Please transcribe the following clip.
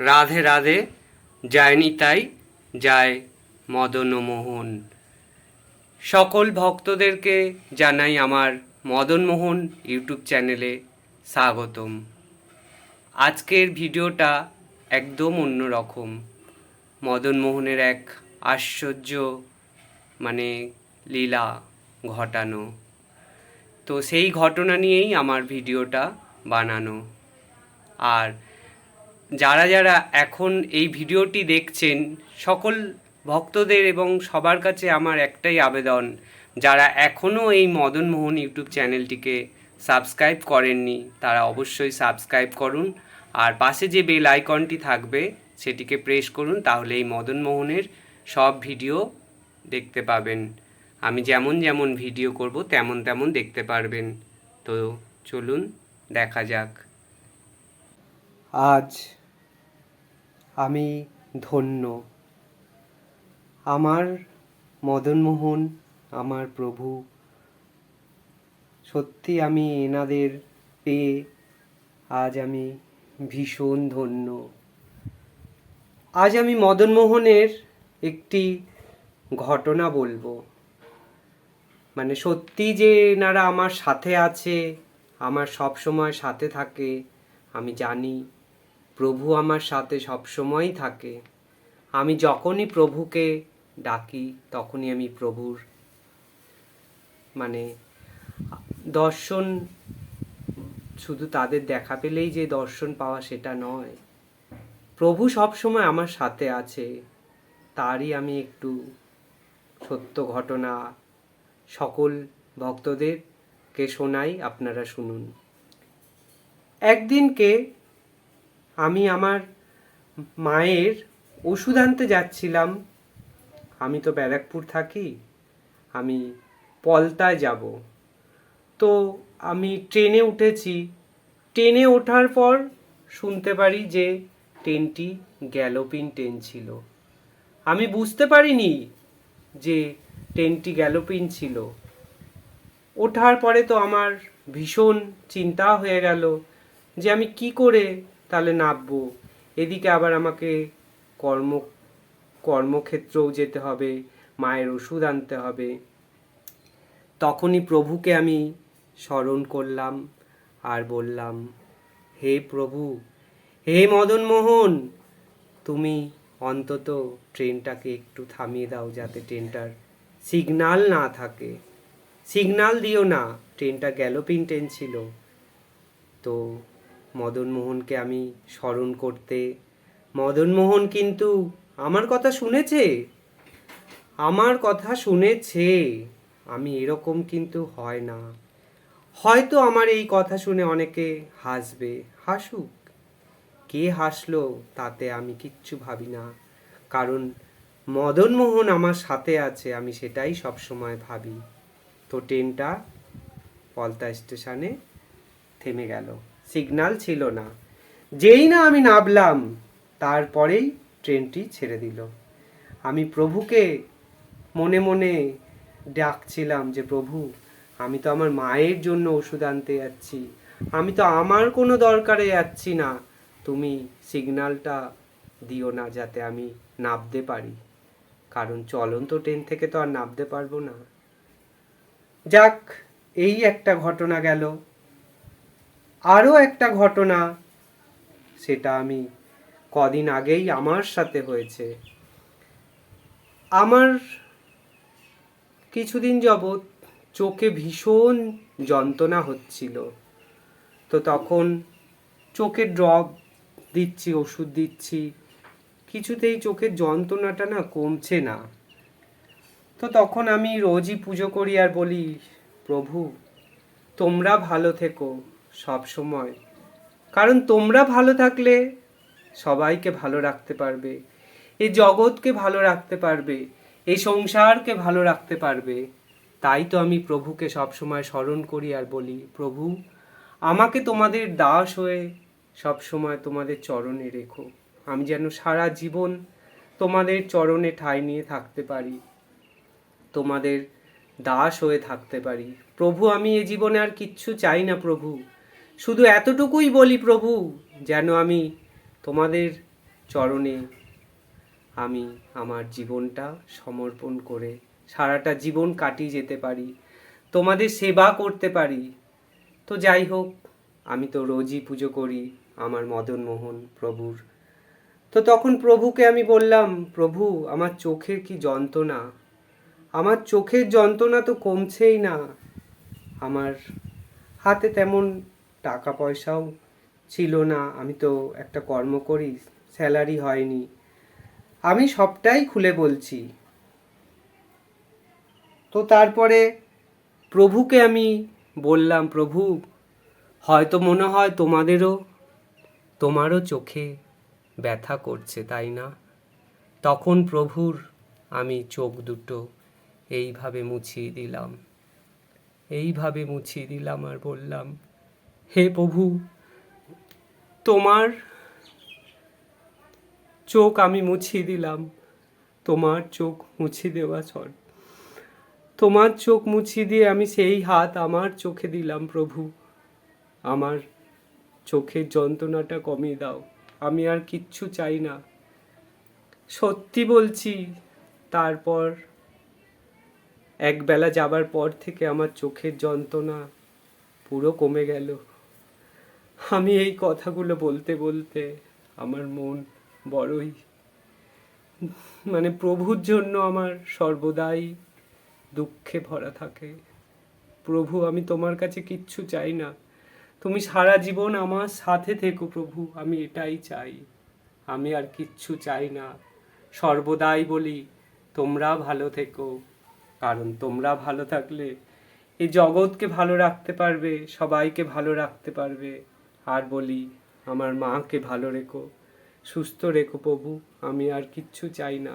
রাধে রাধে যায়নি তাই যায় মদন মোহন সকল ভক্তদেরকে জানাই আমার মদন মোহন ইউটিউব চ্যানেলে স্বাগতম। আজকের ভিডিওটা একদম অন্যরকম মদন মোহনের এক আশ্চর্য মানে লীলা ঘটানো। তো সেই ঘটনা নিয়েই আমার ভিডিওটা বানানো। আর যারা যারা এখন এই ভিডিওটি দেখছেন, সকল ভক্তদের এবং সবার কাছে আমার একটাই আবেদন, যারা এখনও এই মদন মোহন ইউটিউব চ্যানেলটিকে সাবস্ক্রাইব করেননি, তারা অবশ্যই সাবস্ক্রাইব করুন। আর পাশে যে বেল আইকনটি থাকবে, সেটিকে প্রেস করুন, তাহলে এই মদন মোহনের সব ভিডিও দেখতে পাবেন। আমি যেমন যেমন ভিডিও করব, তেমন তেমন দেখতে পারবেন। তো চলুন, দেখা যাক। আজ আমি ধন্য। আমার মদনমোহন, আমার প্রভু, সত্যি আমি এনাদের পেয়ে আজ আমি ভীষণ ধন্য। আজ আমি মদনমোহনের একটি ঘটনা বলব। মানে সত্যি যে এনারা আমার সাথে আছে, আমার সব সময় সাথে থাকে, আমি জানি। প্রভু আমার সাথে সব সময়ই থাকে। আমি যখনই প্রভুকে ডাকি, তখনই আমি প্রভুর মানে দর্শন, শুধু তাদের দেখা পেলেই যে দর্শন পাওয়া সেটা নয়। প্রভু সব সময় আমার সাথে আছে। তারই আমি একটু সত্য ঘটনা সকল ভক্তদেরকে শোনাই, আপনারা শুনুন। একদিনকে আমি আমার মায়ের ওষুধ আনতে যাচ্ছিলাম। আমি তো ব্যারাকপুর থাকি, আমি পলতায় যাব। তো আমি ট্রেনে উঠেছি। ট্রেনে ওঠার পর শুনতে পারি যে ট্রেনটি গ্যালোপিন ট্রেন ছিল। আমি বুঝতে পারিনি যে ট্রেনটি গ্যালোপিন ছিল। ওঠার পরে তো আমার ভীষণ চিন্তা হয়ে গেল যে আমি কি করে তাহলে নামবো এদিকে আবার আমাকে কর্ম, কর্মক্ষেত্রেও যেতে হবে, মায়ের ওষুধ আনতে হবে। তখনই প্রভুকে আমি স্মরণ করলাম আর বললাম, হে প্রভু, হে মদন মোহন, তুমি অন্তত ট্রেনটাকে একটু থামিয়ে দাও যাতে ট্রেনটার সিগনাল না থাকে। সিগনাল দিও না, ট্রেনটা গ্যালোপিং ট্রেন ছিল। তো মদন মোহনকে আমি স্মরণ করতে। মদন মোহন কিন্তু আমার কথা শুনেছে। আমার কথা শুনেছে। আমি এরকম কিন্তু হয় না। হয়তো আমার এই কথা শুনে অনেকে হাসবে। হাসুক। কে হাসলো তাতে আমি কিচ্ছু ভাবি না। কারণ মদন মোহন আমার সাথে আছে, আমি সেটাই সব সময় ভাবি। তো ট্রেনটা পলতা স্টেশনে থেমে গেল। সিগন্যাল ছিল না। যেই না আমি নামলাম, তারপরেই ট্রেনটি ছেড়ে দিল। আমি প্রভুকে মনে মনে ডাকছিলাম যে, প্রভু, আমি তো আমার মায়ের জন্য ওষুধ আনতে যাচ্ছি। আমি তো আমার কোনো দরকারে যাচ্ছি না। তুমি সিগনালটা দিও না যাতে আমি নামতে পারি। কারণ চলন্ত ট্রেন থেকে তো আর নামতে পারব না। যাক, এই একটা ঘটনা গেল। আরও একটা ঘটনা, সেটা আমি কদিন আগেই আমার সাথে হয়েছে। আমার কিছুদিন যাবৎ চোখে ভীষণ যন্ত্রণা হচ্ছিল। তো তখন চোখে ড্রপ দিচ্ছি, ওষুধ দিচ্ছি, কিছুতেই চোখের যন্ত্রণাটা না কমছে না। তো তখন আমি রোজই পুজো করি আর বলি, প্রভু, তোমরা ভালো থেকো। সব সময়। কারণ তোমরা ভালো থাকলে সবাইকে ভালো রাখতে পারবে। এই জগৎকে ভালো রাখতে পারবে, এই সংসারকে ভালো রাখতে পারবে। তাই তো আমি প্রভুকে সবসময় স্মরণ করি আর বলি, প্রভু, আমাকে তোমাদের দাস হয়ে সব সময় তোমাদের চরণে রেখো। আমি যেন সারা জীবন তোমাদের চরণে ঠাঁই নিয়ে থাকতে পারি, তোমাদের দাস হয়ে থাকতে পারি। প্রভু, আমি এ জীবনে আর কিচ্ছু চাই না প্রভু। শুধু এতটুকুই বলি প্রভু, যেন আমি তোমাদের চরণে আমি আমার জীবনটা সমর্পণ করে সারাটা জীবন কাটিয়ে যেতে পারি, তোমাদের সেবা করতে পারি। তো যাই হোক, আমি তো রোজই পুজো করি আমার মদন মোহন প্রভুর। তো তখন প্রভুকে আমি বললাম, প্রভু, আমার চোখের কি যন্ত্রণা? আমার চোখের যন্ত্রণা তো কমছেই না। আমার হাতে তেমন টাকা পয়সাও ছিল না। আমি তো একটা কর্ম করি, স্যালারি হয়নি। আমি সবটাই খুলে বলছি। তো তারপরে প্রভুকে আমি বললাম, প্রভু, হয়তো মনে হয় তোমাদেরও, তোমারও চোখে ব্যথা করছে, তাই না? তখন প্রভুর আমি চোখ দুটো এইভাবে মুছিয়ে দিলাম। এইভাবে মুছিয়ে দিলাম আর বললাম হে প্রভু, তোমার চোখ আমি মুছিয়ে দিলাম, তোমার চোখ মুছিয়ে দেওয়া ছড় তোমার চোখ মুছিয়ে দিয়ে আমি সেই হাত আমার চোখে দিলাম, প্রভু। আমার চোখের যন্ত্রণাটা কমিয়ে দাও, আমি আর কিচ্ছু চাই না। সত্যি বলছি, তারপর একবেলা যাবার পর থেকে আমার চোখের যন্ত্রণা পুরো কমে গেল। আমি এই কথাগুলো বলতে বলতে আমার মন বড়ই মানে প্রভুর জন্য আমার সর্বদাই দুঃখে ভরা থাকে। প্রভু, আমি তোমার কাছে কিচ্ছু চাই না। তুমি সারা জীবন আমার সাথে থেকো প্রভু, আমি এটাই চাই। আমি আর কিচ্ছু চাই না। সর্বদাই বলি, তোমরা ভালো থেকো, কারণ তোমরা ভালো থাকলে এই জগৎকে ভালো রাখতে পারবে, সবাইকে ভালো রাখতে পারবে। আর বলি আমার মাকে ভালো রেখো সুস্থ রেখো প্রভু আমি আর কিচ্ছু চাই না।